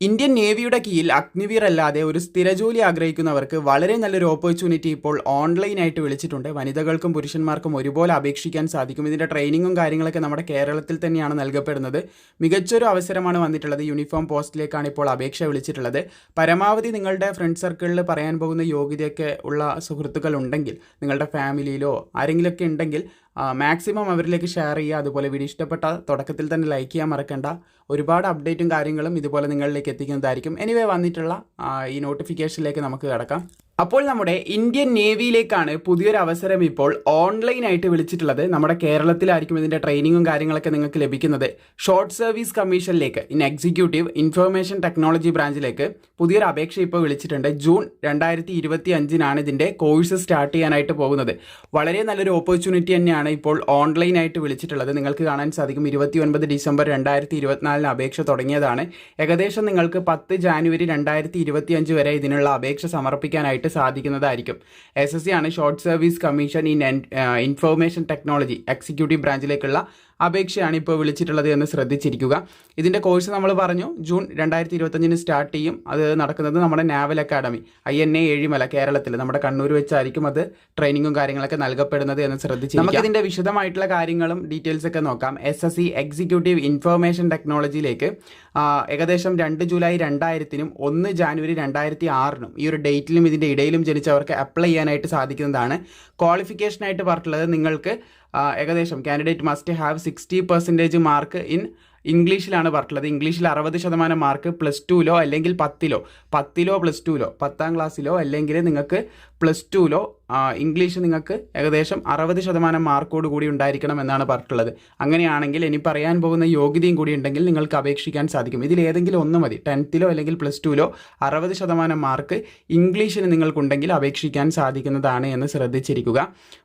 Indian നേവിയുടെ കീഴിൽ അഗ്നിവീർ അല്ലാതെ ഒരു സ്ഥിരജോലി ആഗ്രഹിക്കുന്നവർക്ക് വളരെ നല്ലൊരു ഓപ്പർച്യൂണിറ്റി ഇപ്പോൾ ഓൺലൈനായിട്ട് വിളിച്ചിട്ടുണ്ട്. വനിതകൾക്കും പുരുഷന്മാർക്കും ഒരുപോലെ അപേക്ഷിക്കാൻ സാധിക്കും. ഇതിന്റെ ട്രെയിനിങ്ങും കാര്യങ്ങളൊക്കെ നമ്മുടെ കേരളത്തിൽ തന്നെയാണ് നൽകപ്പെടുന്നത്. മികച്ചൊരു അവസരമാണ് വന്നിട്ടുള്ളത്. യൂണിഫോം പോസ്റ്റിലേക്കാണ് ഇപ്പോൾ അപേക്ഷ വിളിച്ചിട്ടുള്ളത്. പരമാവധി നിങ്ങളുടെ ഫ്രണ്ട് സർക്കിളിൽ പറയാൻ പോകുന്ന യോഗ്യതയൊക്കെ ഉള്ള സുഹൃത്തുക്കൾ ഉണ്ടെങ്കിൽ നിങ്ങളുടെ ഫാമിലിയിലോ ആരെങ്കിലുമൊക്കെ ഉണ്ടെങ്കിൽ മാക്സിമം അവരിലേക്ക് ഷെയർ ചെയ്യുക അതുപോലെ വീഡിയോ ഇഷ്ടപ്പെട്ട തുടക്കത്തിൽ തന്നെ ലൈക്ക് ചെയ്യാൻ മറക്കണ്ട. ഒരുപാട് അപ്ഡേറ്റും കാര്യങ്ങളും ഇതുപോലെ നിങ്ങളിലേക്ക് എത്തിക്കുന്നതായിരിക്കും. എനിവേ വന്നിട്ടുള്ള ഈ നോട്ടിഫിക്കേഷനിലേക്ക് നമുക്ക് കിടക്കാം. അപ്പോൾ നമ്മുടെ ഇന്ത്യൻ നേവിയിലേക്കാണ് പുതിയൊരു അവസരം ഇപ്പോൾ ഓൺലൈനായിട്ട് വിളിച്ചിട്ടുള്ളത്. നമ്മുടെ കേരളത്തിലായിരിക്കും ഇതിന്റെ ട്രെയിനിങ്ങും കാര്യങ്ങളൊക്കെ നിങ്ങൾക്ക് ലഭിക്കുന്നത്. ഷോർട്ട് സർവീസ് കമ്മീഷനിലേക്ക് ഇൻ എക്സിക്യൂട്ടീവ് ഇൻഫർമേഷൻ ടെക്നോളജി ബ്രാഞ്ചിലേക്ക് പുതിയൊരു അപേക്ഷ ഇപ്പോൾ വിളിച്ചിട്ടുണ്ട്. ജൂൺ രണ്ടായിരത്തി ഇരുപത്തി അഞ്ചിനാണ് ഇതിന്റെ കോഴ്സ് സ്റ്റാർട്ട് ചെയ്യാനായിട്ട് പോകുന്നത്. വളരെ നല്ലൊരു ഓപ്പർച്യൂണിറ്റി തന്നെയാണ് ഇപ്പോൾ ഓൺലൈനായിട്ട് വിളിച്ചിട്ടുള്ളത്. നിങ്ങൾക്ക് കാണാൻ സാധിക്കും ഇരുപത്തി ഒൻപത് ഡിസംബർ രണ്ടായിരത്തി ഇരുപത്തിനാലിന് അപേക്ഷ തുടങ്ങിയതാണ്. ഏകദേശം നിങ്ങൾക്ക് പത്ത് ജാനുവരി രണ്ടായിരത്തി ഇരുപത്തി അഞ്ച് വരെ ഇതിനുള്ള അപേക്ഷ സമർപ്പിക്കാനായിട്ട് സാധിക്കുന്നതായിരിക്കും. എസ് എസ് സി ആണ് short service commission in information technology executive ബ്രാഞ്ചിലേക്കുള്ള അപേക്ഷയാണ് ഇപ്പോൾ വിളിച്ചിട്ടുള്ളത് എന്ന് ശ്രദ്ധിച്ചിരിക്കുക. ഇതിന്റെ കോഴ്സ് നമ്മൾ പറഞ്ഞു ജൂൺ രണ്ടായിരത്തി ഇരുപത്തഞ്ചിന് സ്റ്റാർട്ട് ചെയ്യും. അത് നടക്കുന്നത് നമ്മുടെ naval academy I N A Ezhimala കേരളത്തിൽ. നമ്മുടെ കണ്ണൂർ വെച്ചായിരിക്കും അത് ട്രെയിനിങ്ങും കാര്യങ്ങളൊക്കെ നൽകപ്പെടുന്നത് എന്ന് ശ്രദ്ധിച്ചു നമുക്ക് ഇതിന്റെ വിശദമായിട്ടുള്ള കാര്യങ്ങളും ഡീറ്റെയിൽസ് ഒക്കെ നോക്കാം. S S C executive information ടെക്നോളജിയിലേക്ക് ഏകദേശം രണ്ട് ജൂലൈ രണ്ടായിരത്തിനും ഒന്ന് ജാനുവരി രണ്ടായിരത്തി ആറിനും ഈ ഒരു ഡേറ്റിലും ഇതിന്റെ ഇടയിലും ജനിച്ചവർക്ക് അപ്ലൈ ചെയ്യാനായിട്ട് സാധിക്കുന്നതാണ്. ക്വാളിഫിക്കേഷനായിട്ട് പറഞ്ഞിട്ടുള്ളത് നിങ്ങൾക്ക് ഏകദേശം candidate must have sixty percentage mark in ഇംഗ്ലീഷിലാണ് പറഞ്ഞിട്ടുള്ളത്. ഇംഗ്ലീഷിൽ അറുപത് ശതമാനം മാർക്ക് പ്ലസ് ടുവിലോ അല്ലെങ്കിൽ പത്തിലോ? പത്തിലോ പ്ലസ് ടുവിലോ പത്താം ക്ലാസ്സിലോ അല്ലെങ്കിൽ നിങ്ങൾക്ക് പ്ലസ് ടുവിലോ ഇംഗ്ലീഷ് നിങ്ങൾക്ക് ഏകദേശം അറുപത് ശതമാനം മാർക്കോട് കൂടി ഉണ്ടായിരിക്കണം എന്നാണ് പറഞ്ഞിട്ടുള്ളത്. അങ്ങനെയാണെങ്കിൽ ഇനി പറയാൻ പോകുന്ന യോഗ്യതയും കൂടി ഉണ്ടെങ്കിൽ നിങ്ങൾക്ക് അപേക്ഷിക്കാൻ സാധിക്കും. ഇതിൽ ഏതെങ്കിലും ഒന്ന് മതി. ടെൻത്തിലോ അല്ലെങ്കിൽ പ്ലസ് ടുവിലോ അറുപത് ശതമാനം മാർക്ക് ഇംഗ്ലീഷിന് നിങ്ങൾക്കുണ്ടെങ്കിൽ അപേക്ഷിക്കാൻ സാധിക്കുന്നതാണ് എന്ന് ശ്രദ്ധിച്ചിരിക്കുക.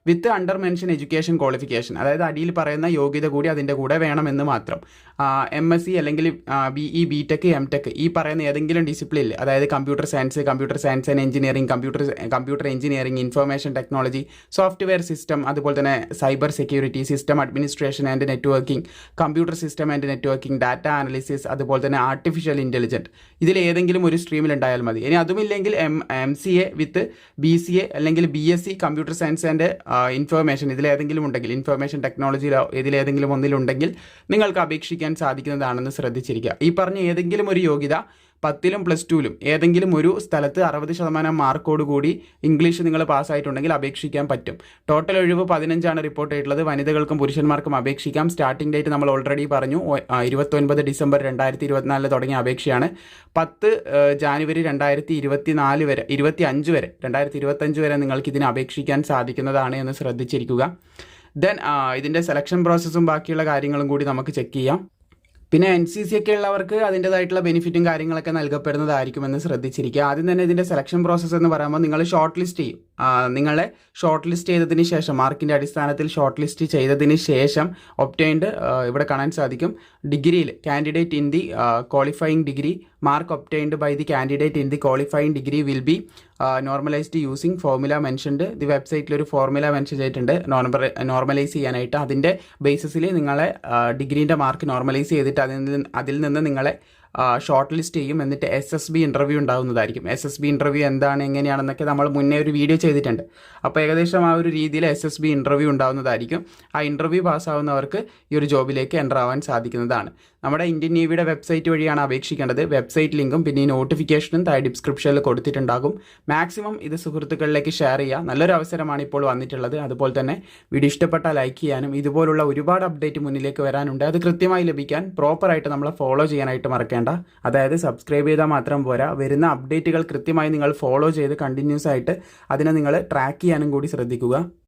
With under mention education qualification. അതായത് അടിയിൽ പറയുന്ന യോഗ്യത കൂടി അതിന്റെ കൂടെ വേണമെന്ന് മാത്രം. എം എസ് സി അല്ലെങ്കിൽ B E B tech M tech ഈ പറയുന്ന ഏതെങ്കിലും ഡിസിപ്ലിനിൽ അതായത് computer science computer science and engineering computer computer engineering information technology software system അതുപോലെ തന്നെ cyber security system administration and networking computer system and networking data analysis അതുപോലെ തന്നെ artificial intelligent ഇതിൽ ഏതെങ്കിലും ഒരു സ്ട്രീമിൽ ഉണ്ടായാൽ മതി. ഇനി അതുമില്ലെങ്കിൽ M M C A with B C A അല്ലെങ്കിൽ B S C computer science and information ഇതിലേതെങ്കിലും ഉണ്ടെങ്കിൽ ഇൻഫർമേഷൻ ടെക്നോളജിയിലോ ഇതിലേതെങ്കിലും ഒന്നിലുണ്ടെങ്കിൽ നിങ്ങൾക്ക് അപേക്ഷിക്കാൻ സാധിക്കുന്നതാണെന്ന് ശ്രദ്ധിച്ചിരിക്കുക. ഈ പറഞ്ഞ ഏതെങ്കിലും ഒരു യോഗ്യത പത്തിലും പ്ലസ് ടുവിലും ഏതെങ്കിലും ഒരു സ്ഥലത്ത് അറുപത് ശതമാനം മാർക്കോട് കൂടി ഇംഗ്ലീഷ് നിങ്ങൾ പാസ്സായിട്ടുണ്ടെങ്കിൽ അപേക്ഷിക്കാൻ പറ്റും. ടോട്ടൽ ഒഴിവ് പതിനഞ്ചാണ് റിപ്പോർട്ട് ചെയ്തിട്ടുള്ളത് വനിതകൾക്കും പുരുഷന്മാർക്കും അപേക്ഷിക്കാം. സ്റ്റാർട്ടിംഗ് ഡേറ്റ് നമ്മൾ ഓൾറെഡി പറഞ്ഞു. ഇരുപത്തൊൻപത് ഡിസംബർ രണ്ടായിരത്തി ഇരുപത്തിനാലിൽ തുടങ്ങിയ അപേക്ഷയാണ്. പത്ത് ജാനുവരി രണ്ടായിരത്തി ഇരുപത്തി നാല് വരെ ഇരുപത്തി അഞ്ച് വരെ രണ്ടായിരത്തി ഇരുപത്തഞ്ച് വരെ നിങ്ങൾക്ക് ഇതിന് അപേക്ഷിക്കാൻ സാധിക്കുന്നതാണ് എന്ന് ശ്രദ്ധിച്ചിരിക്കുക. ദെൻ ഇതിന്റെ സെലക്ഷൻ പ്രോസസ്സും ബാക്കിയുള്ള കാര്യങ്ങളും കൂടി നമുക്ക് ചെക്ക് ചെയ്യാം. പിന്നെ എൻ സി സി ഒക്കെ ഉള്ളവർക്ക് അതിന്റെതായിട്ടുള്ള ബെനിഫിറ്റും കാര്യങ്ങളൊക്കെ നൽകപ്പെടുന്നതായിരിക്കുമെന്ന് ശ്രദ്ധിച്ചിരിക്കുക. ആദ്യം തന്നെ ഇതിന്റെ സെലക്ഷൻ പ്രോസസ്സ് എന്ന് പറയുമ്പോൾ നിങ്ങൾ ഷോർട്ട് ലിസ്റ്റ് ചെയ്യും നിങ്ങളെ ഷോർട്ട് ലിസ്റ്റ് ചെയ്തതിന് ശേഷം മാർക്കിന്റെ അടിസ്ഥാനത്തിൽ ഷോർട്ട് ലിസ്റ്റ് ചെയ്തതിന് ശേഷം ഒപ്റ്റൈൻഡ് ഇവിടെ കാണാൻ സാധിക്കും. ഡിഗ്രിയിൽ candidate in the qualifying degree mark obtained by the candidate in the qualifying degree will be normalized using formula mentioned the വെബ്സൈറ്റിൽ ഒരു ഫോർമുല മെൻഷൻ ചെയ്തിട്ടുണ്ട്. നോർമലൈസ് ചെയ്യാനായിട്ട്. അതിന്റെ ബേസിസിൽ നിങ്ങളെ ഡിഗ്രീന്റെ മാർക്ക് നോർമലൈസ് ചെയ്തിട്ട് അതിൽ നിന്ന് അതിൽ നിന്ന് നിങ്ങളെ ഷോർട്ട് ലിസ്റ്റ് ചെയ്യും. എന്നിട്ട് എസ് എസ് ബി ഇന്റർവ്യൂ ഉണ്ടാകുന്നതായിരിക്കും എസ് എസ് ബി ഇന്റർവ്യൂ എന്താണ് എങ്ങനെയാണെന്നൊക്കെ നമ്മൾ മുന്നേ ഒരു വീഡിയോ ചെയ്തിട്ടുണ്ട്. അപ്പോൾ ഏകദേശം ആ ഒരു രീതിയിൽ എസ് എസ് ബി ഇന്റർവ്യൂ ഉണ്ടാകുന്നതായിരിക്കും ആ ഇന്റർവ്യൂ പാസ്സാവുന്നവർക്ക് ഈ ഒരു ജോബിലേക്ക് എന്റർ ആവാൻ സാധിക്കുന്നതാണ്. നമ്മുടെ ഇന്ത്യൻ നേവിയുടെ വെബ്സൈറ്റ് വഴിയാണ് അപേക്ഷിക്കേണ്ടത്. വെബ്സൈറ്റ് ലിങ്കും പിന്നെ ഈ നോട്ടിഫിക്കേഷനും താഴെ ഡിസ്ക്രിപ്ഷനിൽ കൊടുത്തിട്ടുണ്ടാകും. മാക്സിമം ഇത് സുഹൃത്തുക്കളിലേക്ക് ഷെയർ ചെയ്യുക. നല്ലൊരു അവസരമാണ് ഇപ്പോൾ വന്നിട്ടുള്ളത്. അതുപോലെ തന്നെ വീഡിയോ ഇഷ്ടപ്പെട്ടാൽ ലൈക്ക് ചെയ്യാനും ഇതുപോലുള്ള ഒരുപാട് അപ്ഡേറ്റ് മുന്നിലേക്ക് വരാനുണ്ട്. അത് കൃത്യമായി ലഭിക്കാൻ പ്രോപ്പറായിട്ട് നമ്മൾ ഫോളോ ചെയ്യാനായിട്ട് മറക്കേണ്ട. അതായത് സബ്സ്ക്രൈബ് ചെയ്താൽ മാത്രം പോരാ. വരുന്ന അപ്ഡേറ്റുകൾ കൃത്യമായി നിങ്ങൾ ഫോളോ ചെയ്ത് കണ്ടിന്യൂസ് ആയിട്ട് അതിനെ നിങ്ങൾ ട്രാക്ക് ചെയ്യാനും കൂടി ശ്രദ്ധിക്കുക.